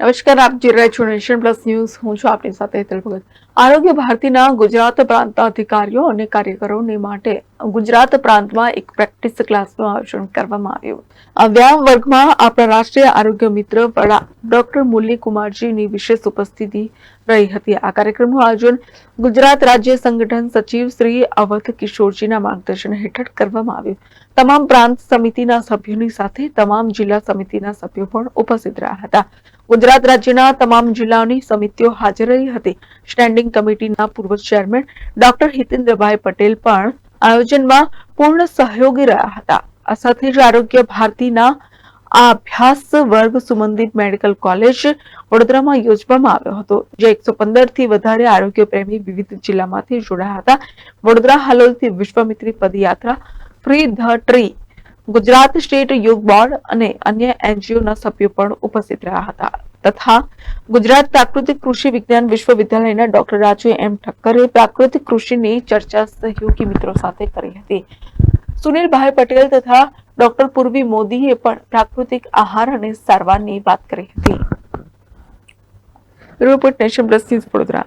નમસ્કાર આપ જોઈ છો નેશન પ્લસ ન્યૂઝ હું છું આપની સાથે હેતલ ભગત. આરોગ્ય ભારતીના ગુજરાત પ્રાંત અધિકારીઓ અને કાર્યકરોને માટે ગુજરાત પ્રાંતમાં એક પ્રેક્ટિસ ક્લાસનું આયોજન કરવામાં આવ્યું. આ વ્યાયામ વર્ગમાં આપણા રાષ્ટ્રીય આરોગ્ય મિત્ર વડા ડોક્ટર મુરલી વિશેષ ઉપસ્થિતિ રહી હતી. આ કાર્યક્રમનું આયોજન ગુજરાત રાજ્ય સંગઠન સચિવ શ્રી અવધ કિશોરજીના માર્ગદર્શન હેઠળ કરવામાં આવ્યું. તમામ પ્રાંત સમિતિના સભ્યોની સાથે તમામ જિલ્લા સમિતિના સભ્યો પણ ઉપસ્થિત રહ્યા હતા. ગુજરાત રાજ્યના તમામ જિલ્લાઓની સમિતિઓ હાજર રહી હતી. સ્ટેન્ડિંગ કમિટીના પૂર્વ ચેરમેન ડોક્ટર હિતેન્દ્રભાઈ પટેલ પણ આયોજનમાં પૂર્ણ સહયોગી રહ્યા હતા. આ સાથે જ આરોગ્ય ભારતીના આ અભ્યાસ વર્ગ સુમંદિત મેડિકલ કોલેજ વડોદરામાં યોજવામાં આવ્યો હતો, જે એકસો પંદરથી વધારે આરોગ્ય પ્રેમી વિવિધ જિલ્લામાંથી જોડાયા હતા. વડોદરા હાલોલથી વિશ્વામિત્રી પદયાત્રા, free the tree Gujarat state yoga board અને અન્ય એનજીઓના સભ્યો પણ ઉપસ્થિત રહ્યા હતા. તથા ગુજરાત પ્રાકૃતિક કૃષિ વિજ્ઞાન વિશ્વવિદ્યાલયના ડોક્ટર રાજુ એમ ઠક્કરે પ્રાકૃતિક કૃષિની ચર્ચા સહયોગી મિત્રો સાથે કરી હતી. સુનિલભાઈ પટેલ તથા ડોક્ટર પૂર્વી મોદીએ પણ પ્રાકૃતિક આહાર અને સારવારની વાત કરી હતી. Report nation plus news Vadodara.